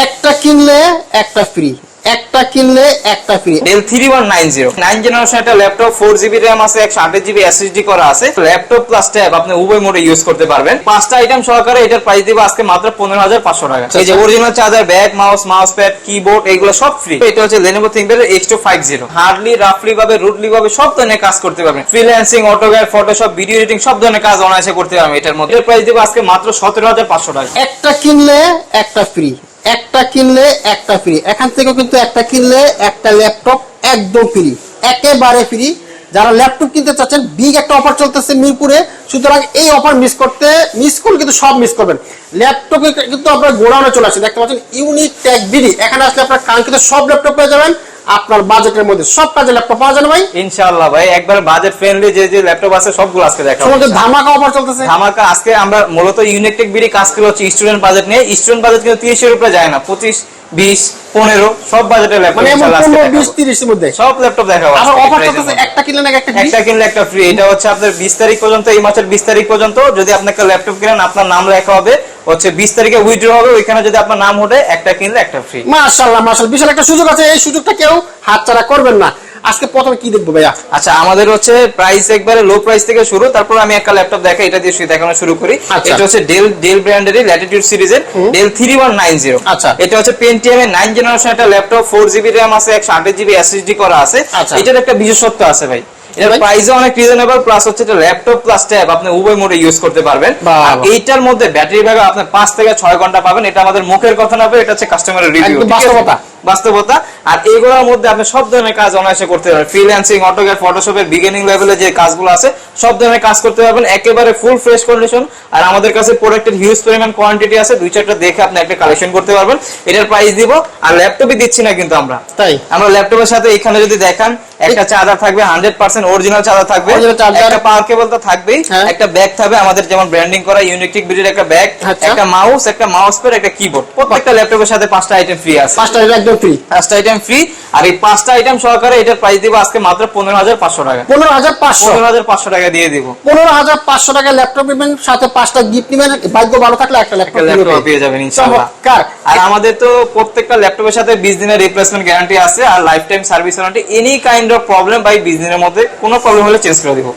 একটা কিনলে একটা ফ্রি একটা কিনলে একটা free Dell three one nine zero nine generation একটা ল্যাপটপ ফোর জিবি র্যাম আছে একশো আঠাশ জিবি এসএসডি করা আছে। ল্যাপটপ প্লাস ট্যাব আপনি উভয় মোডে ইউজ করতে পারবেন। পাঁচটা আইটেম সহকারে এটার প্রাইস দিব আজকে মাত্র পনেরো হাজার পাঁচশো টাকা। এই যে original charger bag mouse mouse pad keyboard এগুলো সব ফ্রি এটা হচ্ছে Lenovo ThinkPad X two five zero hardly রাফলি ভাবে রুটলি ভাবে সব ধরনের কাজ করতে পারবেন। Freelancing AutoCAD Photoshop video editing সব ধরনের কাজ অনায়াসে করতে পারবেন। এটার মধ্যে প্রাইস দিব আজকে মাত্র সতেরো হাজার পাঁচশো টাকা। একটা কিনলে একটা ফ্রি একটা কিনলে একটা ফ্রি এখান থেকেও কিন্তু একটা কিনলে একটা ল্যাপটপ একদম ফ্রি একেবারে ফ্রি যারা ল্যাপটপ কিনতে চাচ্ছেন বিগ একটা অফার চলতেছে মিরপুরে। সুতরাং এই অফার মিস করতে মিস করলে কিন্তু সব মিস করবেন। ল্যাপটপে কিন্তু আপনার গোডাউনে চলে আসছে দেখতে পাচ্ছেন ইউনিক ট্যাগ বিডি এখানে আসলে আপনার কাঙ্ক্ষিত সব ল্যাপটপ পেয়ে যাবেন। আপনার বাজেটের মধ্যে সব কাজে ল্যাপটপ পাওয়া যাবে ভাই? ইনশাআল্লাহ ভাই একবার বাজেট ফ্রেন্ডলি যে যে ল্যাপটপ আছে সবগুলো আজকে দেখাবো সমস্ত ধামাকা অফার চলতেছে? ধামাকা আজকে আমরা মূলত ইউনিটেক বিডি কাজ করে হচ্ছে স্টুডেন্ট বাজেট নিয়ে স্টুডেন্ট বাজেট কিন্তু তিরিশের উপরে যায় না পঁচিশ বিশ পনেরো সব বাজেটের ল্যাপটপ মানে এমন পনেরো বিশ তিরিশের মধ্যে? সব ল্যাপটপ দেখাবো আজকে অফার এর চলতেছে একটা কিনলে নাকি একটা free? একটা কিনলে একটা ফ্রি এটা হচ্ছে আপনার বিশ তারিখ পর্যন্ত এই মাসের বিশ তারিখ পর্যন্ত যদি আপনাকে ল্যাপটপ কিনেন আপনার নাম লেখা হবে হচ্ছে বিশ তারিখে উইথড্র হবে ওইখানে যদি আপনার নাম ওঠে একটা কিনলে একটা ফ্রি মাশাআল্লাহ মাশাআল্লাহ বিশাল একটা সুযোগ আছে এই সুযোগটা কেউ হাতছাড়া করবেন না। আজকে প্রথমে কি দেখব ভাইয়া? আচ্ছা আমাদের হচ্ছে প্রাইস একবারে লো প্রাইস থেকে শুরু তারপর আমি একটা ল্যাপটপ দেখাই এটা দিয়ে দেখানো শুরু করি। আচ্ছা। এটা হচ্ছে ডেল ডেল ব্র্যান্ডের ল্যাটিটিউড সিরিজের Dell three one nine zero আচ্ছা। এটা হচ্ছে পেন্টিএম এর নাইন জেনারেশন একটা ল্যাপটপ ফোর জিবি র্যাম আছে একশো আঠাশ জিবি এসএসডি করা আছে। আচ্ছা। এটার একটা বিশেষত্ব আছে ভাই। এটার ভাই? প্রাইসও অনেক রিজনেবল প্লাস হচ্ছে এটা ল্যাপটপ প্লাস ট্যাব আপনি উভয় মোডে ইউজ করতে পারবেন। আর এইটার মধ্যে ব্যাটারি ব্যাকআপ আপনি পাঁচ থেকে ছয় ঘণ্টা পাবেন এটা আমাদের মুখের কথা না এটা হচ্ছে কাস্টমারের রিভিউ বাস্তবতা। বাস্তবতা। আর এইগুলোর মধ্যে আপনি সব ধরনের কাজ অনায়াসে করতে পারবেন। ফ্রিল্যান্সিং অটোক্যাড ফটোশপের বিগিনিং লেভেলে যে কাজগুলো আছে সব ধরনের কাজ করতে পারবেন। একেবারে ফুল ফ্রেশ কন্ডিশন আর আমাদের কাছে প্রোডাক্টের হিউজ পরিমাণ কোয়ান্টিটি আছে দুই চারটা দেখে আপনি একটা কালেকশন করতে পারবেন। এটার প্রাইস দিব আর ল্যাপটপই দিচ্ছি না কিন্তু আমরা। তাই? আমরা ল্যাপটপের সাথে এখানে যদি দেখান একটা চার্জার থাকবে হান্ড্রেড পার্সেন্ট অরিজিনাল চার্জার থাকবে। একটা পাওয়ার কেবল তো থাকবেই। হ্যাঁ। একটা ব্যাগ থাকবে আমাদের যেমন ব্র্যান্ডিং করা ইউনিটিক বিডির একটা ব্যাগ আচ্ছা। একটা মাউস একটা মাউস প্যাড একটা কিবোর্ড প্রত্যেকটা ল্যাপটপের সাথে পাঁচটা আইটেম ফ্রি আছে। পাঁচটা এটা একদম ফ্রি পাঁচটা আইটেম ফ্রি আর এই পাঁচটা আইটেম সহকারে এটার প্রাইস দিব আজকে মাত্র পনেরো হাজার পাঁচশো টাকা। পনেরো হাজার পাঁচশো। পনেরো হাজার পাঁচশো টাকা দিয়ে দিব। পনেরো হাজার পাঁচশো টাকা ল্যাপটপ নেবেন সাথে পাঁচটা গিফট নেবেন। ভাগ্য ভালো থাকলে একটা ল্যাপটপ পেয়ে যাবেন ইনশাআল্লাহ। চমৎকার। আর আমাদের তো প্রত্যেকটা ল্যাপটপের সাথে বিশ দিনের রিপ্লেসমেন্ট গ্যারান্টি আছে আর life time service warranty any kind of problem by বিশ দিনের মধ্যে কোনো প্রবলেম হলে চেঞ্জ করে দিব।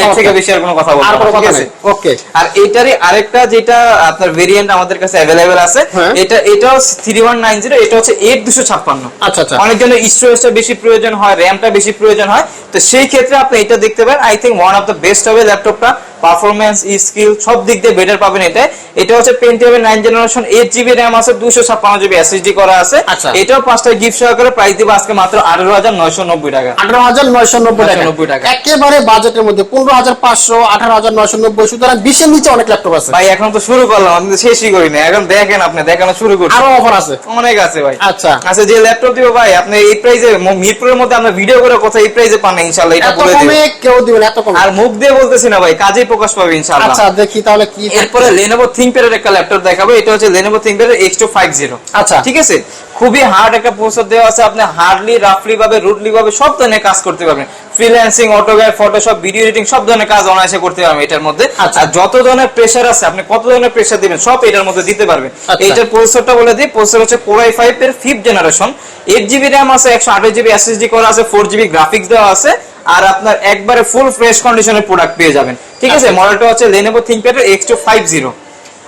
এর থেকে বেশি আর কোনো কথা বলব ঠিক আছে? ওকে আর এইটারই আরেকটা যেটা আপনার ভেরিয়েন্ট আমাদের কাছে অ্যাভেলেবেল আছে হ্যাঁ। এটা এটাও থ্রি ওয়ান নাইন জিরো এটা হচ্ছে এইট দুশো ছাপ্পান্ন আচ্ছা আচ্ছা। অনেকজনের স্টোরেজটা বেশি প্রয়োজন হয় র্যামটা বেশি প্রয়োজন হয় তো সেই ক্ষেত্রে আপনি এটা দেখতে পারেন I think one of the best হবে ল্যাপটপটা পারফরমেন্স স্কিল সব দিক দিয়ে বেটার পাবেন এটা এটা হচ্ছে Pentium nine generation eight GB RAM আছে দুশো ছাপ্পান্ন জিবি এসএসডি করা আছে। আচ্ছা। এটাও পাঁচটা গিফট সহকারে প্রাইস দিব আজকে মাত্র আঠারো হাজার নয়শো নব্বই টাকা। আঠারো হাজার নয়শো নব্বই টাকা। 990 টাকা। একেবারে বাজেটের মধ্যে পনেরো হাজার পাঁচশো আঠারো হাজার নয়শো নব্বই সুতরাং বিশের নিচে অনেক ল্যাপটপ আছে। ভাই এখন তো শুরু করলাম আমি শেষই করি না এখন দেখেন আপনি দেখানো শুরু করছি। আরও অফার আছে। অনেক আছে ভাই। আচ্ছা। আচ্ছা যে ল্যাপটপ দিব ভাই আপনি এই প্রাইসে মিরপুরের মধ্যে আমরা ভিডিও করে কোথায় এই প্রাইসে পান না ইনশাআল্লাহ এটা বলে দিই কেউ দিবেন এত কমে। আর মুখ দিয়ে বলতেছি না ভাই কাজেই প্রকাশ পাবে ইনশাআল্লাহ। আচ্ছা দেখি তাহলে কি এরপরে Lenovo ThinkPad এর একটা ল্যাপটপ দেখাবো এটা হচ্ছে Lenovo ThinkPad এর X250 আচ্ছা। ঠিক আছে? খুবই হার্ড একটা প্রসেসর দেওয়া আছে। আপনি হার্ডলি রাফলি ভাবে রুটলি ভাবে সব ধরনের কাজ করতে পারবেন। Freelancing AutoCAD Photoshop video editing সব ধরনের কাজ অনায়াসে করতে পারবেন এটার মধ্যে। আচ্ছা। আর যত ধরনের প্রেসার আছে আপনি কত ধরনের প্রেসার দিবেন সব এটার মধ্যে দিতে পারবেন। আচ্ছা। এইটার প্রসেসরটা বলে দিই। প্রসেসর হচ্ছে Core i5 এর 5th জেনারেশন 8 জিবি RAM আছে 128 জিবি SSD করা আছে 4 জিবি গ্রাফিক্স দেওয়া আছে। আর আপনার একবারে ফুল ফ্রেশ কন্ডিশনের প্রোডাক্ট পেয়ে যাবেন। ঠিক আছে? মডেলটা হচ্ছে Lenovo ThinkPad এর X250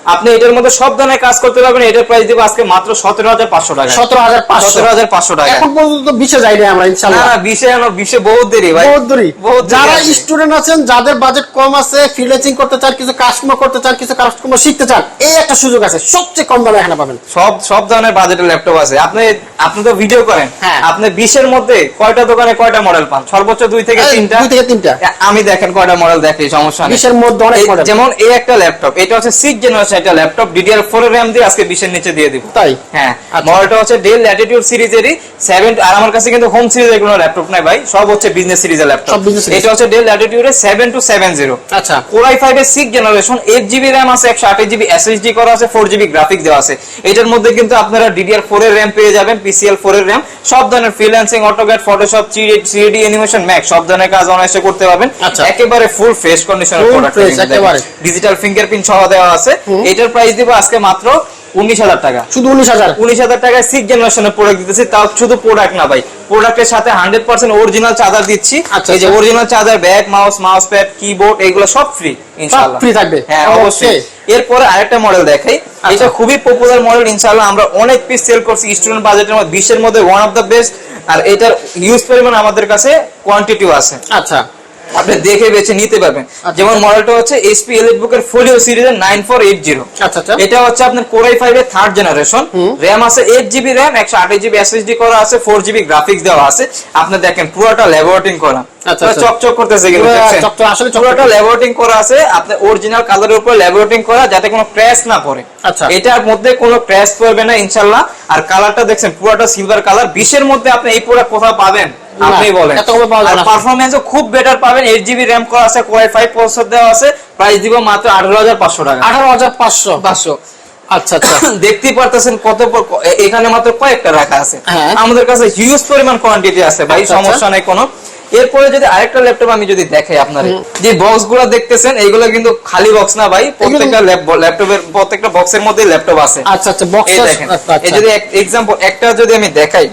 আপনি এটার মধ্যে সব ধরনের কাজ করতে পারবেন এটার প্রাইস দিব আজকে মাত্র সতেরো হাজার পাঁচশো টাকা। সতেরো হাজার সতেরো হাজার পাঁচশো টাকা। এখন পর্যন্ত বিশে যাইনি আমরা ইনশাল্লাহ। না বিশে আনো বিশে বহুত দেরি ভাই। বহুত দেরি। যারা স্টুডেন্ট আছেন যাদের বাজেট কম আছে ফ্রিল্যান্সিং করতে চান কিছু কাস্টমার করতে চান কিছু কাস্টমার শিখতে চান এই একটা সুযোগ আছে। সবচেয়ে কম দামে এখানে পাবেন। সব সব ধরনের বাজেটের ল্যাপটপ আছে। আপনি আপনি তো ভিডিও করেন। হ্যাঁ। আপনি বিশের মধ্যে কয়টা দোকানে কয়টা মডেল পান? সর্বোচ্চ দুই থেকে তিনটা? দুই থেকে তিনটা। আমি দেখেন কয়টা মডেল দেখি সমস্যা নেই। বিশের মধ্যে অনেক মডেল যেমন এই একটা ল্যাপটপ এটা হচ্ছে সিক্স জেনারেশন একটা ল্যাপটপ ডিডিআর ফোর র্যাম দিয়ে আজকে বিশের নিচে দিয়ে দিব। তাই? হ্যাঁ আচ্ছা। মডেলটা হচ্ছে ডেল ল্যাটিটিউড সিরিজেরই সেভেন আর আমার কাছে কিন্তু হোম সিরিজের কোনো ল্যাপটপ নাই ভাই সব হচ্ছে বিজনেস সিরিজের ল্যাপটপ এটা হচ্ছে ডেল ল্যাটিটিউডের সেভেন টু সেভেন জিরো আচ্ছা। কোর আই ফাইভ এর six generation eight GB RAM আছে একশো আঠাশ জিবি এসএসডি করা আছে ফোর জিবি গ্রাফিক দেওয়া আছে। এটার মধ্যে কিন্তু আপনারা ডিডিআর ফোর এর র্যাম পেয়ে যাবেন পিসিএল ফোর এর র্যাম সব ধরনের freelancing AutoCAD Photoshop three animation Mac সব ধরনের কাজ অনায়াসে করতে পারবেন। আচ্ছা। একেবারে ফুল ফ্রেশ কন্ডিশনের প্রোডাক্ট ডিজিটাল ফিঙ্গারপ্রিন্ট সহ দেওয়া আছে। এটার প্রাইস দিব আজকে মাত্র উনিশ হাজার টাকা। শুধু উনিশ হাজার? উনিশ হাজার টাকায় সিক্স জেনারেশনের প্রোডাক্ট দিতেছি তাও শুধু প্রোডাক্ট না ভাই। প্রোডাক্টের সাথে হান্ড্রেড পার্সেন্ট অরিজিনাল চার্জার দিচ্ছি। আচ্ছা, এই যে। Original charger bag mouse mouse pad keyboard এগুলো সব ফ্রি ইনশাআল্লাহ। free থাকবে? হ্যাঁ অবশ্যই। এরপরে আরেকটা মডেল দেখাই। আচ্ছা। এটা খুবই পপুলার মডেল ইনশাআল্লাহ আমরা অনেক পিস সেল করছি স্টুডেন্ট বাজেটের মধ্যে বিশ্বের মধ্যে ওয়ান অফ দ্য বেস্ট আর এটার ইউজ পরিমাণ আমাদের কাছে কোয়ান্টিটিও আছে। আচ্ছা। আপনি দেখে বেছে নিতে পারবেন। যেমন মডেলটা হচ্ছে এইচপি এলিট বুকের ফোলিও সিরিজের নাইন ফোর এইট জিরো আচ্ছা আচ্ছা। এটা হচ্ছে আপনার কোরাই ফাইভ এর থার্ড জেনারেশন র্যাম আছে এইট জিবি র্যাম একশো আঠাশ জিবি এসএসডি করা আছে ফোর জিবি গ্রাফিক্স দেওয়া আছে। আপনি দেখেন পুরোটা ল্যাবরেটিং করা। আচ্ছা, আচ্ছা। চকচক করতেছে পুরো আসলে পুরোটা ল্যাবরেটিং করা আছে। আপনার অরিজিনাল কালারের উপর ল্যাবরেটিং করা যাতে কোনো ক্র্যাশ না পড়ে। আচ্ছা। এটার মধ্যে কোনো ক্র্যাশ পড়বে না ইনশাল্লাহ আর কালারটা দেখছেন পুরোটা সিলভার কালার বিশের মধ্যে আপনি এই প্রোডাক্ট কোথাও পাবেন। আপনি বলেন। এত কমে পাওয়া যায় আর না। পারফরমেন্সও খুব বেটার পাবেন। এইট জিবি র্যাম করা আছে কোয়াই ফাইভ প্রসেসর দেওয়া আছে। প্রাইস দিব মাত্র আঠারো হাজার পাঁচশো টাকা। আঠারো হাজার পাঁচশো। পাঁচশো। আচ্ছা আচ্ছা। দেখতেই পারতেছেন কত এখানে মাত্র কয়েকটা রাখা আছে। হ্যাঁ। আমাদের কাছে হিউজ পরিমাণ কোয়ান্টিটি আছে ভাই আচ্ছা, সমস্যা নাই কোনো। এরপরে যদি আরেকটা ল্যাপটপ আমি যদি দেখাই আপনার যে বক্সগুলো দেখতেছেন এইগুলো কিন্তু খালি বক্স না ভাই প্রত্যেকটা ল্যাপটপের প্রত্যেকটা বক্সের মধ্যে ল্যাপটপ আছে। আচ্ছা আচ্ছা বক্স এই দেখেন। এই যদি এক্সাম্পল একটা যদি আমি দেখাই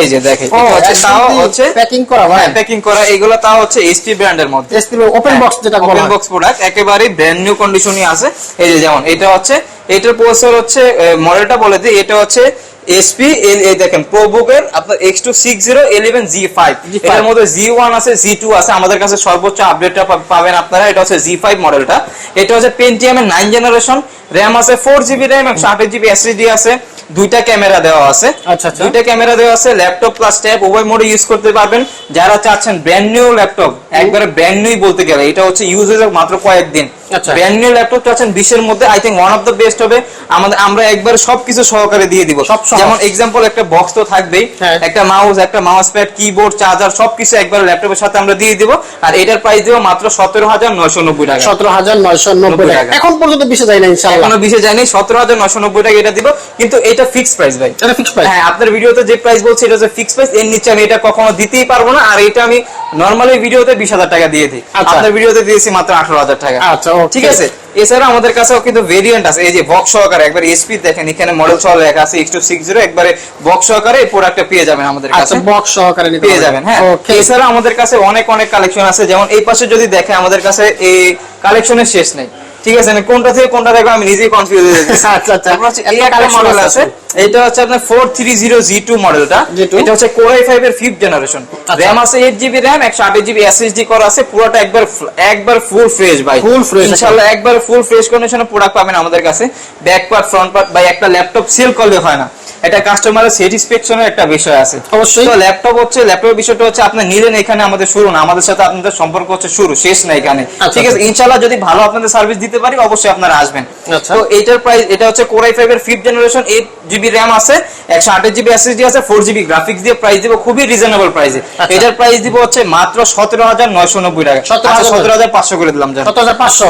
এই যে দেখেন হচ্ছে তাও হচ্ছে packing করা ভাই। প্যাকিং করা এগুলো তাও হচ্ছে এইচপি ব্র্যান্ডের মধ্যে। ওপেন বক্স যেটা ওপেন বক্স প্রোডাক্ট একেবারে ব্র্যান্ড নিউ কন্ডিশনই আছে। এই যে যেমন এটা হচ্ছে এটার প্রসেসর হচ্ছে মডেলটা বলে দিই এটা হচ্ছে এসপি এই দেখেন প্রোবুকের আপনার X two six zero eleven G five G5 এটার মধ্যে জি ওয়ান আছে জি টু আছে আমাদের কাছে সর্বোচ্চ আপডেটটা পাবেন আপনারা এটা হচ্ছে জি ফাইভ মডেলটা এটা হচ্ছে পেন্টিএম এর নাইন জেনারেশন র্যাম আছে ফোর জিবি র্যাম একশো আঠাশ জিবি এসএসডি আছে। দুইটা ক্যামেরা দেওয়া আছে আচ্ছা, আচ্ছা। দুইটা ক্যামেরা দেওয়া আছে ল্যাপটপ প্লাস ট্যাব উভয় মোডে ইউজ করতে পারবেন যারা চাচ্ছেন ব্র্যান্ড নিউ ল্যাপটপ একবারে ব্র্যান্ড নিউই বলতে গেলে এটা হচ্ছে ইউজ হয়েছে মাত্র কয়েকদিন। আচ্ছা। ব্র্যান্ড নিউ ল্যাপটপ চাচ্ছেন বিশের মধ্যে I think one of the best হবে। আমাদের আমরা একবার সবকিছু সহকারে দিয়ে দিব। যেমন এক্সাম্পল একটা বক্স তো থাকবেই। হ্যাঁ। একটা মাউস একটা মাউস প্যাড কিবোর্ড চার্জার সবকিছু একবার ল্যাপটপের সাথে আমরা দিয়ে দিব। আর এটার প্রাইস দিব মাত্র সতেরো হাজার নয়শো নব্বই টাকা। সতেরো হাজার নয়শো নব্বই টাকা। টাকা। এখন পর্যন্ত বিশে যায় না ইনশাআল্লাহ। এখনও বিশে যায়নি সতেরো হাজার নয়শো নব্বই টাকা এটা দিব। কিন্তু এটা ফিক্স প্রাইস ভাই। এটা ফিক্স প্রাইস হ্যাঁ আপনার ভিডিওতে যে প্রাইস বলছি এটা হচ্ছে ফিক্স প্রাইস এর নিচে আমি এটা কখনো দিতেই পারব না। আর এটা আমি নর্মালি ভিডিওতে বিশ হাজার টাকা দিয়ে দিই। আচ্ছা। আপনার ভিডিওতে দিয়েছি মাত্র আঠারো হাজার টাকা। আচ্ছা, ঠিক আছে। এছাড়া আমাদের কাছেও কিন্তু ভেরিয়েন্ট আছে। এই যে বক্স সহকারে একবার এসপি দেখেন এখানে মডেল সহ লেখা আছে এক্স টু সিক্স জিরো একবারে বক্স সহকারে এই প্রোডাক্টটা পেয়ে যাবেন আমাদের আচ্ছা কাছে। বক্স সহকারে পেয়ে যাবেন হ্যাঁ। এছাড়া আমাদের কাছে অনেক অনেক কালেকশন আছে। যেমন এই পাশে যদি দেখে আমাদের কাছে এই কালেকশনের শেষ নেই। ঠিক আছে না কোনটা থেকে কোনটা দেখব আমি নিজেই কনফিউজ হয়ে যাচ্ছি। আচ্ছা, আচ্ছা। হচ্ছে এই একটা মডেল আছে। এটা হচ্ছে আপনার four three zero G two মডেলটা এটা হচ্ছে কোরাই ফাইভ এর ফিফ জেনারেশন আচ্ছা। র্যাম আছে এইট জিবি র্যাম একশো আট জিবি এসএসডি করা আছে পুরোটা একবার একবার ফুল ফ্রেশ ভাই। ফুল ফ্রেশ ইনশাআল্লাহ একবার ফুল ফ্রেশ কন্ডিশনে প্রোডাক্ট পাবেন আমাদের কাছে। ব্যাক পার্ট ফ্রন্ট পার্ট বা একটা ল্যাপটপ সেল করলে হয় না। এটা কাস্টমারের স্যাটিসফ্যাকশনের একটা বিষয় আছে। অবশ্যই। তো ল্যাপটপ হচ্ছে ল্যাপটপের বিষয়টা হচ্ছে আপনি নিলেন এখানে আমাদের শুরু না আমাদের সাথে আপনাদের সম্পর্ক হচ্ছে শুরু শেষ না এখানে। আচ্ছা, ঠিক আছে ইনশাআল্লাহ যদি ভালো আপনাদের সার্ভিস দিতে পারি অবশ্যই আপনারা আসবেন। আচ্ছা। তো এইটার প্রাইস এটা হচ্ছে কোরাই ফাইভ এর fifth generation eight GB RAM আছে একশো আঠাশ জিবি এসএসডি আছে ফোর জিবি গ্রাফিক্স দিয়ে প্রাইস দিব খুবই রিজনেবল প্রাইসে আচ্ছা। এটার প্রাইস দিব হচ্ছে মাত্র সতেরো হাজার নয়শো নব্বই টাকা। 17,000 সতেরো হাজার পাঁচশো করে দিলাম জান। সতেরো হাজার পাঁচশো।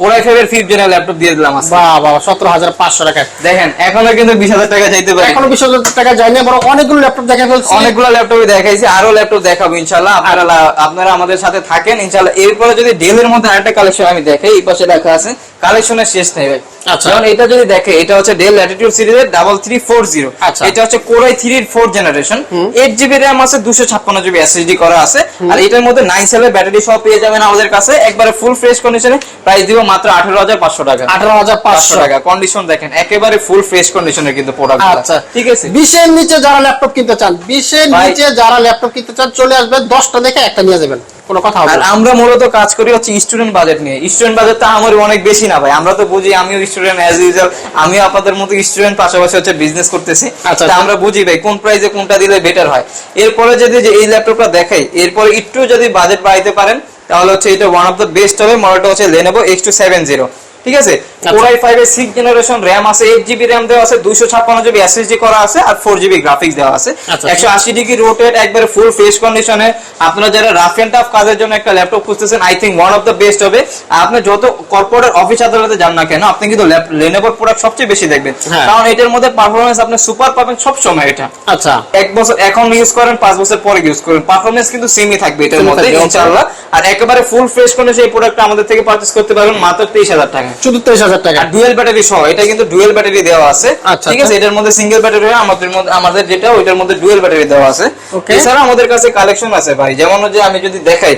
কোরাই ফাইভ এর ফিফথ জেনারেল ল্যাপটপ দিয়ে দিলাম আজকে। বাহ বাহ সতেরো হাজার পাঁচশো টাকা। দেখেন এখনও কিন্তু বিশ হাজার টাকা চাইতে পারি। এখনও বিশ হাজার টাকা যায়নি বড় অনেকগুলো ল্যাপটপ দেখা ফেলছি। অনেকগুলো ল্যাপটপ দেখাইছি আরও ল্যাপটপ দেখাবো ইনশাল্লাহ আপনারা আপনারা আমাদের সাথে থাকেন ইনশাল্লাহ এরপরে যদি ডেলের মধ্যে আরেকটা কালেকশন আমি দেখাই এই পাশে লেখা আছে কালেকশনের শেষ নেই ভাই। আচ্ছা। যেমন এটা যদি দেখে এটা হচ্ছে ডেল ল্যাটিটিউড সিরিজের ডাবল থ্রি ফোর জিরো। এটা হচ্ছে কোরাই থ্রির four generation eight GB RAM আছে দুশো ছাপ্পান্ন জিবি এসএসডি করা আছে। আর এটার মধ্যে নাইন সেলের ব্যাটারি সহ পেয়ে যাবেন আমাদের কাছে। একবারে ফুল ফ্রেশ কন্ডিশনে প্রাইস দিব মাত্র আঠারো হাজার পাঁচশো টাকা। আঠারো হাজার পাঁচশো। টাকা। কন্ডিশন দেখেন একেবারে ফুল ফ্রেশ কন্ডিশনের কিন্তু প্রোডাক্ট আচ্ছা। ঠিক আছে? বিশের নিচে যারা ল্যাপটপ কিনতে চান বিশের নিচে যারা ল্যাপটপ কিনতে চান চলে আসবেন দশটা দেখে একটা নিয়ে যাবেন। কোনো কথা হবে আমরা মূলত কাজ করি হচ্ছে স্টুডেন্ট বাজেট নিয়ে। স্টুডেন্ট বাজেট তো আমার অনেক বেশি না ভাই। আমরা তো বুঝি আমিও স্টুডেন্ট অ্যাজ ইউজুয়াল আমিও আপনাদের মতো স্টুডেন্ট পাশাপাশি হচ্ছে বিজনেস করতেছি। আচ্ছা, তা আচ্ছা। আমরা বুঝি ভাই কোন প্রাইসে কোনটা দিলে বেটার হয়। এরপরে যদি যে এই ল্যাপটপটা দেখাই এরপরে একটু যদি বাজেট বাড়াইতে পারেন তাহলে হচ্ছে এটা ওয়ান অফ দ্য বেস্ট হবে। মডেলটা হচ্ছে Lenovo X two seven zero ঠিক আছে? আচ্ছা। ফাইভ এর সিক্স জেনারেশন র্যাম আছে এইট জিবি র্যাম দেওয়া আছে দুইশো ছাপ্পান্ন জিবি এসএসডি করা আছে আর ফোর জিবি গ্রাফিক্স দেওয়া আছে। আচ্ছা। একশো আশি ডিগ্রি রোটেট একবারে ফুল ফ্রেশ কন্ডিশনে আপনারা যারা রাফ এন্ড টাফ কাজের জন্য একটা ল্যাপটপ খুঁজতেছেন I think one of the best হবে। আর আপনি যত কর্পোরেট অফিস আদালতে যান না কেন আপনি কিন্তু লেনোভোর প্রোডাক্ট সবচেয়ে বেশি দেখবেন। হ্যাঁ। কারণ এটার মধ্যে পারফরমেন্স আপনি সুপার পাবেন সব সময় এটা। আচ্ছা। এক বছর এখন ইউজ করেন পাঁচ বছর পরে ইউজ করেন। পারফরমেন্স কিন্তু সেমই থাকবে এটার মধ্যে ইনশাআল্লাহ। আর একেবারে ফুল ফ্রেশ কন্ডিশন এই প্রোডাক্টটা আমাদের থেকে পারচেজ করতে পারবেন মাত্র তেইশ হাজার টাকা তেইশ হাজার টাকা। ডুয়েল ব্যাটারি সহ এটা কিন্তু ডুয়েল ব্যাটারি দেওয়া আছে। আচ্ছা, ঠিক আছে আচ্ছা। এটার মধ্যে সিঙ্গেল ব্যাটারি আমাদের মধ্যে আমাদের যেটা ওইটার মধ্যে ডুয়েল ব্যাটারি দেওয়া আছে। এছাড়া আমাদের কাছে কালেকশন আছে ভাই। যেমন যে আমি যদি দেখাই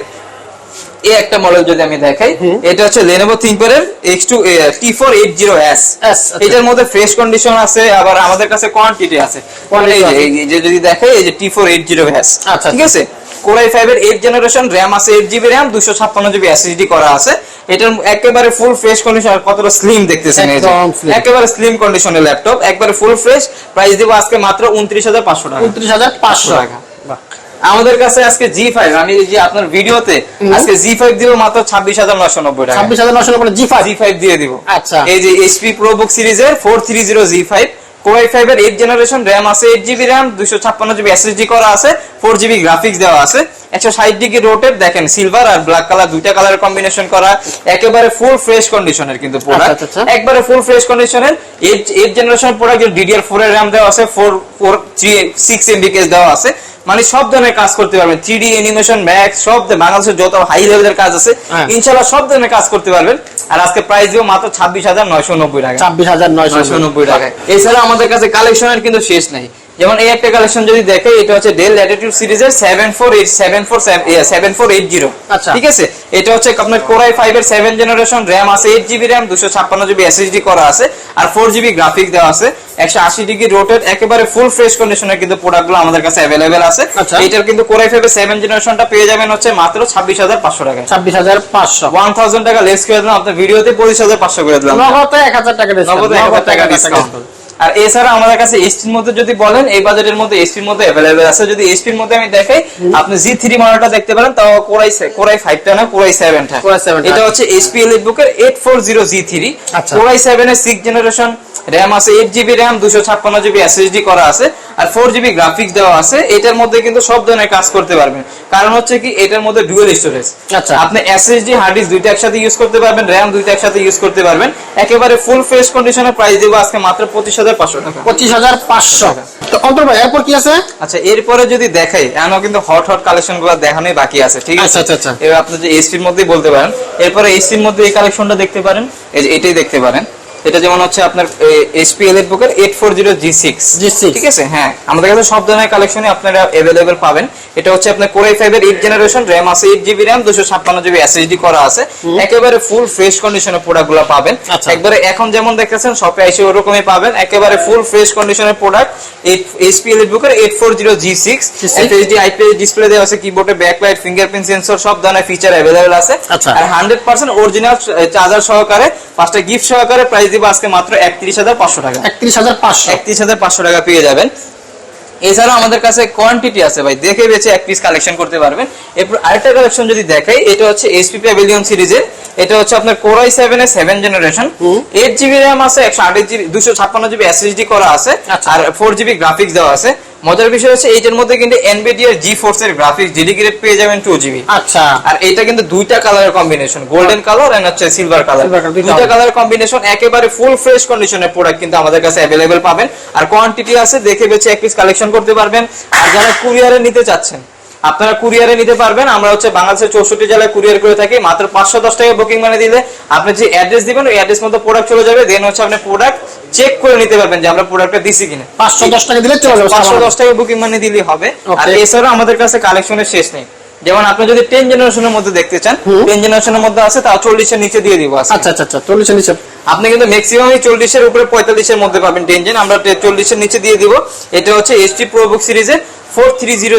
এই একটা মডেল যদি আমি দেখাই এটা হচ্ছে Lenovo ThinkPad এর X2 T480S S, আচ্ছা। এটার মধ্যে ফ্রেশ কন্ডিশন আছে আবার আমাদের কাছে কোয়ান্টিটি আছে। এই যে- আছে। এই যে যদি দেখাই এই যে T480S আচ্ছা, ঠিক আছে? Core i5 এর 8 জেনারেশন RAM আছে 8 জিবি RAM 256 জিবি SSD করা আছে। এটার একেবারে ফুল ফ্রেশ কন্ডিশন কতটা স্লিম দেখতেছেন। একেবারে স্লিম কন্ডিশনের ল্যাপটপ একবারে ফুল ফ্রেশ প্রাইস দেবো আজকে মাত্র 29500 টাকা। উনত্রিশ হাজার পাঁচশো টাকা। আমাদের কাছে আজকে জি ফাইভ আমি যে আপনার ভিডিওতে আজকে জি ফাইভ দিব মাত্র 26990 টাকা। ছাব্বিশ হাজার নশো নব্বই জি ফাইভ G5 দিয়ে দিব। আচ্ছা। এই যে HP ProBook সিরিজের 430 G5 Core i5 এর 8 জেনারেশন র্যাম আছে এইট জিবি র্যাম দুশো ছাপ্পান্ন জিবি এসএসডি করা আছে ফোর জিবি গ্রাফিক্স দেওয়া আছে। 160 ডিগ্রি রোটেট দেখেন সিলভার আর ব্ল্যাক কালার দুইটা কালারের কম্বিনেশন করা একেবারে ফুল ফ্রেশ কন্ডিশনের কিন্তু প্রোডাক্ট আচ্ছা, আচ্ছা। একবারে ফুল ফ্রেশ কন্ডিশনের 8 8 জেনারেশন প্রোডাক্ট DDR4 এর র্যাম দেওয়া আছে four four three six MB cache দেওয়া আছে। মানে সব ধরনের কাজ করতে পারবেন। 3D অ্যানিমেশন ম্যাক সব বাংলাদেশের যত হাই লেভেলের কাজ আছে ইনশাল্লাহ সব ধরনের কাজ করতে পারবেন। আর আজকে প্রাইস দিব মাত্র 26990 টাকা। ছাব্বিশ হাজার নয়শো নয়শো নব্বই টাকা এছাড়া আমাদের কাছে কালেকশনের কিন্তু শেষ নাই। যেমন এই একটা কালেকশন যদি দেখে এটা হচ্ছে ডেল ল্যাটিটিউড সিরিজের seven four eight seven four seven four eight zero আচ্ছা। ঠিক আছে? এটা হচ্ছে আপনার কোরাই ফাইভ এর সেভেন জেনারেশন আছে জিবি জিবি এসএসডি করা আছে আর ফোর জিবি গ্রাফিক দেওয়া আছে। একশো আশি ডিগ্রি রোটেট একেবারে ফুল ফ্রেশ কন্ডিশনের কিন্তু প্রোডাক্টগুলো আমাদের কাছে অ্যাভেলেবেল আছে। আচ্ছা। এটার কিন্তু কোরাই ফাইভ এর সেভেন জেনারেশনটা পেয়ে যাবেন হচ্ছে মাত্র ছাব্বিশ হাজার পাঁচশো টাকায়। ছাব্বিশ হাজার পাঁচশো। ওয়ান থাউজেন্ড টাকা লেস করে দিলাম আপনার ভিডিওতে পঁচিশ হাজার পাঁচশো করে দিলাম। নগদে এক হাজার টাকা discount, নগদে এক হাজার নগদ টাকা এক হাজার টাকা ডিসকাউন্ট। আর এছাড়া আমাদের কাছে এসটির মধ্যে যদি বলেন এই বাজেটের মধ্যে এসটির মধ্যে অ্যাভেলেবেল আছে। যদি এসটির মধ্যে আমি দেখাই আপনি জি থ্রি মডেলটা দেখতে পারেন তাও কোরাই কোরাই ফাইভটা না কোরাই সেভেনটা Core i7 টা। এটা হচ্ছে এইচপি এলিট বুকের eight four zero G three. Core i seven এর সিক্স জেনারেশন র্যাম আছে এইট জিবি র্যাম দুশো ছাপ্পান্ন জিবি এসএসডি করা আছে। আর ফোর জিবি গ্রাফিক্স দেওয়া আছে এটার মধ্যে কিন্তু সব ধরনের কাজ করতে পারবেন। কারণ হচ্ছে কি এটার মধ্যে ডুয়েল স্টোরেজ আচ্ছা। আপনি এসএসডি হার্ড ডিস্ক দুইটা একসাথে ইউজ করতে পারবেন র্যাম দুইটা একসাথে ইউজ করতে পারবেন। একেবারে ফুল ফ্রেশ কন্ডিশনের প্রাইস দেবো আজকে মাত্র পঁচিশ হাজার পাঁচশো টাকা। পঁচিশ হাজার পাঁচশো। তো অন্তর ভাই এরপর কি আছে? আচ্ছা এরপরে যদি দেখাই এখনও কিন্তু হট হট কালেকশনগুলো দেখানোই বাকি আছে ঠিক আছে? আচ্ছা, আচ্ছা, আচ্ছা। এবার আপনি যে এসটির মধ্যেই বলতে পারেন এরপরে এসটির মধ্যে এই কালেকশনটা দেখতে পারেন এই যে এটাই দেখতে পারেন। এটা যেমন হচ্ছে আপনার এসপি এল বুকের eight four zero G six G6 ঠিক আছে? হ্যাঁ আমাদের কাছে সব ধরনের কালেকশনে আপনারা অ্যাভেলেবেল পাবেন। এটা হচ্ছে আপনার কোরাই ফাইভ এর এইট জেনারেশন র্যাম আছে এইট জিবি র্যাম দুশো ছাপ্পান্ন জিবি এসএসডি করা আছে। একেবারে ফুল ফ্রেশ কন্ডিশনের প্রোডাক্টগুলো পাবেন। আচ্ছা। একবারে এখন যেমন দেখতেছেন শপে এসে ওরকমই পাবেন। একেবারে ফুল ফ্রেশ কন্ডিশনের প্রোডাক্ট এইচপি এল বুকের eight four zero G six G6 FSD IPS display দেওয়া আছে কিবোর্ডে ব্যাকলাইট ফিঙ্গারপ্রিন্ট সেন্সর সব ধরনের ফিচার অ্যাভেলেবেল আছে। আচ্ছা। আর হান্ড্রেড পার্সেন্ট অরিজিনাল চার্জার সহকারে পাঁচটা গিফট সহকারে প্রাইস দিব আজকে মাত্র একত্রিশ হাজার পাঁচশো টাকা। একত্রিশ হাজার পাঁচশো। একত্রিশ হাজার পাঁচশো টাকা পেয়ে যাবেন। এছাড়া আমাদের কাছে কোয়ান্টিটি আছে ভাই দেখে বেছে এক পিস কালেকশন করতে পারবেন। এরপর আরেকটা কালেকশন যদি দেখাই এটা হচ্ছে এসপি প্যাভিলিয়ন সিরিজের এটা হচ্ছে আপনার কোরাই সেভেন এর seven generation eight GB RAM আছে একশো আট জিবি দুশো ছাপ্পান্ন জিবি এসএসডি করা আছে। আচ্ছা। আর ফোর জিবি গ্রাফিক্স দেওয়া আছে। মজার বিষয় হচ্ছে এইটার মধ্যে কিন্তু এনবিডিআর জি ফোর্স এর গ্রাফিক্স ডেডিকেটেড পেয়ে যাবেন টু জিবি আচ্ছা। আর এটা কিন্তু দুইটা কালারের কম্বিনেশন গোল্ডেন কালার এন্ড হচ্ছে সিলভার কালার দুইটা কালারের কম্বিনেশন একেবারে ফুল ফ্রেশ কন্ডিশনের প্রোডাক্ট কিন্তু আমাদের কাছে অ্যাভেলেবেল পাবেন। আর কোয়ান্টিটি আছে দেখে বেছে এক পিস কালেকশন করতে পারবেন। আর যারা কুরিয়ারে নিতে চাচ্ছেন আপনারা কুরিয়ারে নিতে পারবেন। আমরা হচ্ছে বাংলাদেশের চৌষট্টি জেলায় কুরিয়ার করে থাকি। মাত্র পাঁচশো দশ টাকা বুকিং মানে দিলে আপনি যে অ্যাড্রেস দিবেন ওই অ্যাড্রেস মতো প্রোডাক্ট চলে যাবে। দেন হচ্ছে আপনি প্রোডাক্ট চেক করে নিতে পারবেন যে আমরা প্রোডাক্টটা দিছি কিনা। পাঁচশো দশ টাকা দিলে চলে যাবে পাঁচশো দশ টাকা বুকিং মানে দিলেই হবে। আর এছাড়াও আমাদের কাছে কালেকশনের শেষ নেই। যেমন আপনি যদি টেন জেনারেশনের মধ্যে দেখতে চান টেন জেনারেশনের মধ্যে আছে তাও চল্লিশের নিচে দিয়ে দিব। আচ্ছা আচ্ছা আচ্ছা চল্লিশের নিচে। আপনি কিন্তু ম্যাক্সিমামই চল্লিশের উপরে পঁয়তাল্লিশের মধ্যে পাবেন টেনজেন আমরা চল্লিশের নিচে দিয়ে দিব এটা হচ্ছে এসটি প্রোবুক সিরিজের four three zero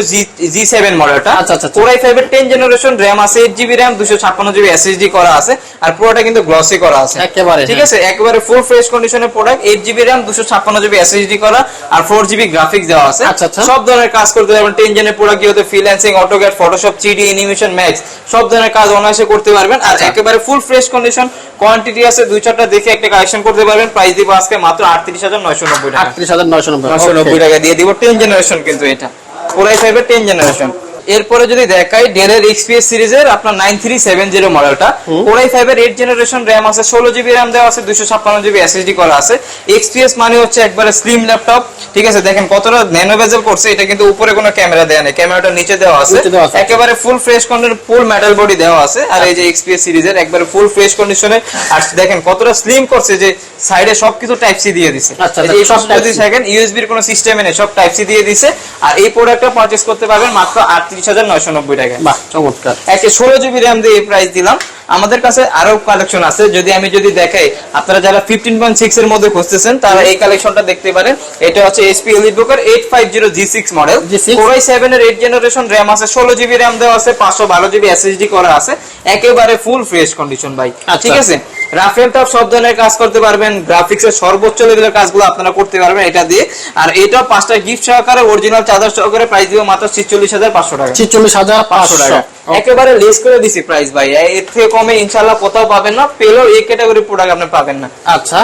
G seven মডেলটা আচ্ছা, আচ্ছা। কোরাই ফাইভের টেন জেনারেশন র্যাম আছে এইট জিবি র্যাম দুশো ছাপ্পান্ন জিবি এসএসডি করা আছে আর পুরোটা কিন্তু গ্লসি করা আছে একেবারে, ঠিক হ্যাঁ। আছে একেবারে ফুল ফ্রেশ কন্ডিশনের প্রোডাক্ট এইট জিবি র্যাম দুশো ছাপ্পান্ন জিবি এসএসডি করা আর ফোর জিবি গ্রাফিক্স দেওয়া আছে আচ্ছা, আচ্ছা। সব ধরনের কাজ করতে পারবেন টেন জেনের প্রোডাক্ট যেহেতু freelancing AutoCAD Photoshop three animation max সব ধরনের কাজ অনায়াসে করতে পারবেন আর আচ্ছা। একেবারে ফুল ফ্রেশ কন্ডিশন কোয়ান্টিটি আছে দুই চারটা দেখে একটা কালেকশন করতে পারবেন। প্রাইস দিব আজকে মাত্র আটত্রিশ হাজার নয়শো নব্বই টাকা। আটত্রিশ হাজার নয়শো নব্বই নয়শো নব্বই টাকা। দিয়ে দিব টেন জেনারেশন কিন্তু এটা। পুরাই সাইবে টেন জেনারেশন এরপরে যদি দেখাই ডেলের এক্সপিএস সিরিজের আপনার নাইন থ্রি সেভেন জিরো মডেলটা কোরাই ফাইভ এর এইট জেনারেশন র্যাম আছে ষোলো জিবি র্যাম দেওয়া আছে দুশো ছাপ্পান্ন জিবি এসএসডি করা আছে। এক্সপিএস মানে হচ্ছে একবারে স্লিম ল্যাপটপ ঠিক আছে? দেখেন কতটা ন্যানো বেজেল করছে এটা কিন্তু উপরে কোনো ক্যামেরা দেওয়া নেই ক্যামেরাটা নিচে দেওয়া আছে। একেবারে full fresh condition full metal body দেওয়া আছে। আর এই যে এক্সপিএস সিরিজের একবারে ফুল ফ্রেশ কন্ডিশনে আর দেখেন কতটা স্লিম করছে যে সাইডে সবকিছু টাইপ সি দিয়ে দিছে। আচ্ছা, এই সব যদি দেখেন ইউএসবির কোনো সিস্টেমে নেই সব টাইপ সি দিয়ে দিছে। আর এই প্রোডাক্টটা পারচেজ করতে পারবেন মাত্র আটত্রিশ হাজার নয়শো নব্বই টাকায়। বাহ চমৎকার। একে ষোলো জিবি র্যাম দিয়ে এই প্রাইস দিলাম। আমাদের কাছে আরও কালেকশন আছে। যদি আমি যদি দেখাই আপনারা যারা ফিফটিন পয়েন্ট সিক্স এর মধ্যে খুঁজতেছেন তারা এই কালেকশনটা দেখতে পারেন। এটা হচ্ছে এসপি এলিট বুকের eight five zero G six model G6 core i seven এর এইট জেনারেশন র্যাম আছে ষোলো জিবি র্যাম দেওয়া আছে পাঁচশো বারো জিবি এসএসডি করা আছে। একেবারে ফুল ফ্রেশ কন্ডিশন ভাই। আচ্ছা। ঠিক আছে? রাফেল টপ সব ধরনের কাজ করতে পারবেন গ্রাফিক্স এর সর্বোচ্চ লেভেলের কাজগুলো আপনারা করতে পারবেন এটা দিয়ে। আর এটা পাঁচটা গিফট সহকারে অরিজিনাল চার্জার সহকারে প্রাইস দিব মাত্র ছিচল্লিশ হাজার পাঁচশো টাকা। ছিচল্লিশ হাজার পাঁচশো টাকা। একেবারে লেস করে দিছি প্রাইস ভাই। এর থেকে কমে ইনশাল্লাহ কোথাও পাবেন না। পেলেও এই ক্যাটাগরি প্রোডাক্ট আপনি পাবেন না। আচ্ছা।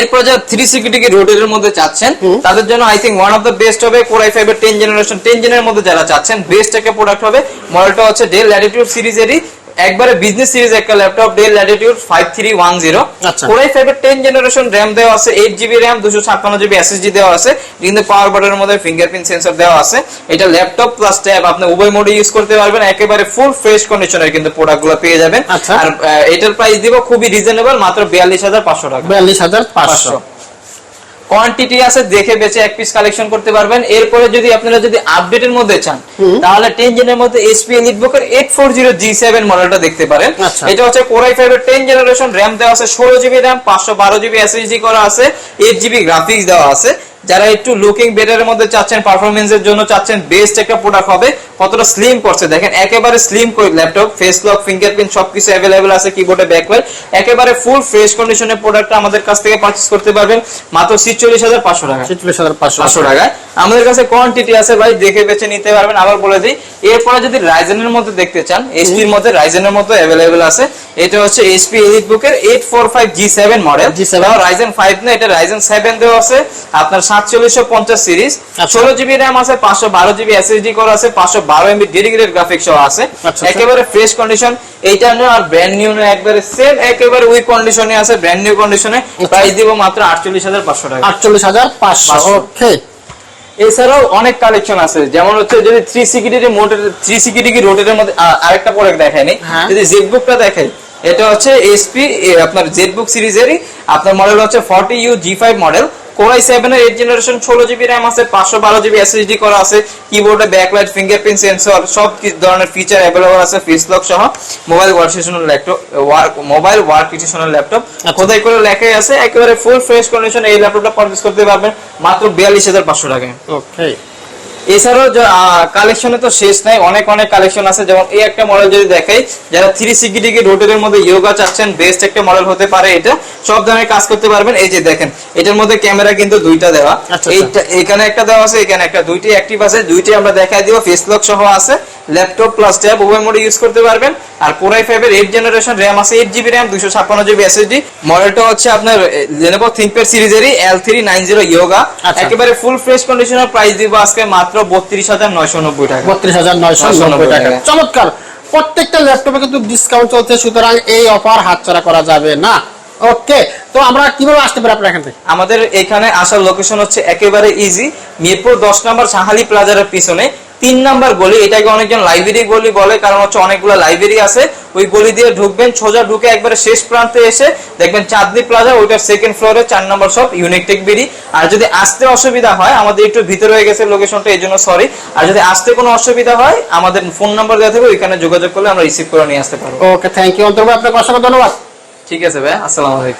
এরপর যা থ্রি সিকিউরিটি রোটের মধ্যে চাচ্ছেন তাদের জন্য I think one of the best হবে কোরাই ফাইভ এর টেন জেনারেশন টেন জেনের মধ্যে যারা চাচ্ছেন বেস্ট একটা প্রোডাক্ট হবে। মডেলটা হচ্ছে ডেল ল্যাটিটিউড সিরিজেরই একবারে বিজনেস সিরিজ একটা laptop Dell Latitude five three one zero আচ্ছা। কোরাই এর টেন জেনারেশন র্যাম দেওয়া আছে এইট জিবি র্যাম দুশো ছাপ্পান্ন জিবি এসএসডি দেওয়া আছে কিন্তু পাওয়ার বাটনের মধ্যে ফিঙ্গারপ্রিন্ট সেন্সর দেওয়া আছে। এটা ল্যাপটপ প্লাস ট্যাব আপনি উভয় মোডে ইউজ করতে পারবেন একেবারে ফুল ফ্রেশ কন্ডিশনের কিন্তু প্রোডাক্টগুলো পেয়ে যাবেন। আচ্ছা। আর এটার প্রাইস দিব খুবই রিজনেবল মাত্র বিয়াল্লিশ হাজার পাঁচশো টাকা। বিয়াল্লিশ হাজার পাঁচশো। পাঁচশো। কোয়ান্টিটি আছে দেখে বেঁচে এক পিস কালেকশন করতে পারবেন। এরপরে যদি আপনারা যদি আপডেটের মধ্যে চান তাহলে টেন জেনের মধ্যে এসপি এলিট বুকের eight four zero G seven মডেলটা দেখতে পারেন। আচ্ছা। এটা হচ্ছে কোরাই ফাইভের টেন জেনারেশন র্যাম দেওয়া আছে ষোলো জিবি র্যাম পাঁচশো বারো জিবি এসএসডি করা আছে এইট জিবি গ্রাফিক্স দেওয়া আছে। যারা একটু লুকিং বেটারের মধ্যে চাচ্ছেন পারফরমেন্সের জন্য চাচ্ছেন বেস্ট একটা প্রোডাক্ট হবে কতটা স্লিম করছে? দেখেন একেবারে slim laptop face lock fingerprint সবকিছু অ্যাভেলেবেল আছে কিবোর্ডে ব্যাকওয়েল একেবারে ফুল ফ্রেশ কন্ডিশনের প্রোডাক্টটা আমাদের কাছ থেকে পারচেস করতে পারবেন মাত্র ছিচল্লিশ হাজার পাঁচশো টাকা। ছিচল্লিশ হাজার পাঁচশো পাঁচশো আমাদের কাছে কোয়ান্টিটি আছে ভাই দেখে বেছে নিতে পারবেন আবার বলে দিই এরপরে যদি রাইজেনের মধ্যে দেখতে চান এইচপির মধ্যে রাইজেনের মধ্যে অ্যাভেলেবেল আছে এটা হচ্ছে এইচপি এলিট বুকের eight four five G seven model G7 Ryzen five না এটা রাইজেন সেভেন দেওয়া আছে আপনার সাতচল্লিশশো পঞ্চাশ সিরিজ আচ্ছা। ষোলো জিবি র্যাম আছে পাঁচশো বারো জিবি এসএসডি করা আছে পাঁচশো বারো এমবি ডেডিকেটেড গ্রাফিক্স সহ আছে আচ্ছা। একেবারে ফ্রেশ কন্ডিশন এইটা নিয়ে আর ব্র্যান্ড নিউ একবারে সেম একেবারে উই কন্ডিশনে আছে ব্র্যান্ড নিউ কন্ডিশনে প্রাইস দিব মাত্র আটচল্লিশ হাজার পাঁচশো টাকা আটচল্লিশ হাজার পাঁচশো। ওকে এছাড়াও অনেক কালেকশন আছে যেমন হচ্ছে যদি three security motor three security রোটের মধ্যে আরেকটা প্রোডাক্ট দেখায়নি হ্যাঁ। যদি জেটবুকটা দেখাই এটা হচ্ছে এসপি আপনার জেটবুক সিরিজেরই আপনার মডেল হচ্ছে forty U G five model core i seven এর এইট জেনারেশন ষোলো জিবি র্যাম আছে পাঁচশো বারো জিবি এসএসডি করা আছে কিবোর্ডে ব্যাকলাইট ফিঙ্গারপ্রিন্ট সেন্সর সব কি- ধরনের ফিচার অ্যাভেলেবল আছে ফেস লক সহ মোবাইল ওয়ার্কস্টেশনের ল্যাপটপ ওয়ার্ক মোবাইল ওয়ার্ক স্টেশনের ল্যাপটপ খোদাই করে লেখাই আছে একেবারে ফুল ফ্রেশ কন্ডিশন এই ল্যাপটপটা পারচেজ করতে পারবেন মাত্র বিয়াল্লিশ হাজার পাঁচশো টাকায়। ওকে এছাড়াও কালেকশনে তো শেষ নাই অনেক অনেক কালেকশন আছে। যেমন এই একটা মডেল যদি দেখাই যারা থ্রি সিকিটিকে রোটের মধ্যে ইয়োগা চাচ্ছেন বেস্ট একটা মডেল হতে পারে এটা। সব ধরনের কাজ করতে পারবেন। এই যে দেখেন এটার মধ্যে ক্যামেরা কিন্তু দুইটা দেওয়া। আচ্ছা, এইটা এখানে একটা দেওয়া আছে এখানে একটা। দুইটি অ্যাক্টিভ আছে দুইটি আমরা দেখাই দিব। ফেস লক সহ আছে ল্যাপটপ প্লাস ট্যাব উভয় মোডে ইউজ করতে পারবেন। আর কোরাই ফাইভ এর এইট জেনারেশন র্যাম আছে এইট জিবি র্যাম দুশো ছাপ্পান্ন জিবি এসএসডি মডেলটা হচ্ছে আপনার Lenovo ThinkPad সিরিজেরই L three nine zero Yoga আচ্ছা। একেবারে ফুল ফ্রেশ কন্ডিশনের প্রাইস দিব আজকে মাত্র বত্রিশ হাজার নয়শো নব্বই টাকা। বত্রিশ হাজার নয়শো নব্বই টাকা। চমৎকার। প্রত্যেকটা ল্যাপটপে কিন্তু ডিসকাউন্ট চলছে সুতরাং এই অফার হাতছাড়া করা যাবে না। ওকে তো আমরা কীভাবে আসতে পারি আপনার এখান থেকে? আমাদের এখানে আসার লোকেশন হচ্ছে একেবারে ইজি মিরপুর দশ নম্বর সাহালি প্লাজারের পিছনে তিন নাম্বার গলি এটাকে অনেকজন লাইব্রেরি গলি বলে কারণ হচ্ছে অনেকগুলো লাইব্রেরি আছে। ওই গলি দিয়ে ঢুকবেন সোজা ঢুকে একবারে শেষ প্রান্তে এসে দেখবেন চাঁদনি প্লাজা ওইটার সেকেন্ড ফ্লোরে চার নম্বর শপ ইউনিক টেক বিডি আর যদি আসতে অসুবিধা হয় আমাদের একটু ভিতরে হয়ে গেছে লোকেশনটা এই জন্য সরি আর যদি আসতে কোনো অসুবিধা হয় আমাদের ফোন নাম্বার দেওয়া থাকবে ওইখানে যোগাযোগ করলে আমরা রিসিভ করে নিয়ে আসতে পারব। ওকে থ্যাংক ইউ অন্তর্ভ আপনাকে অসংখ্য ধন্যবাদ। ঠিক আছে ভাই আসসালামু আলাইকুম।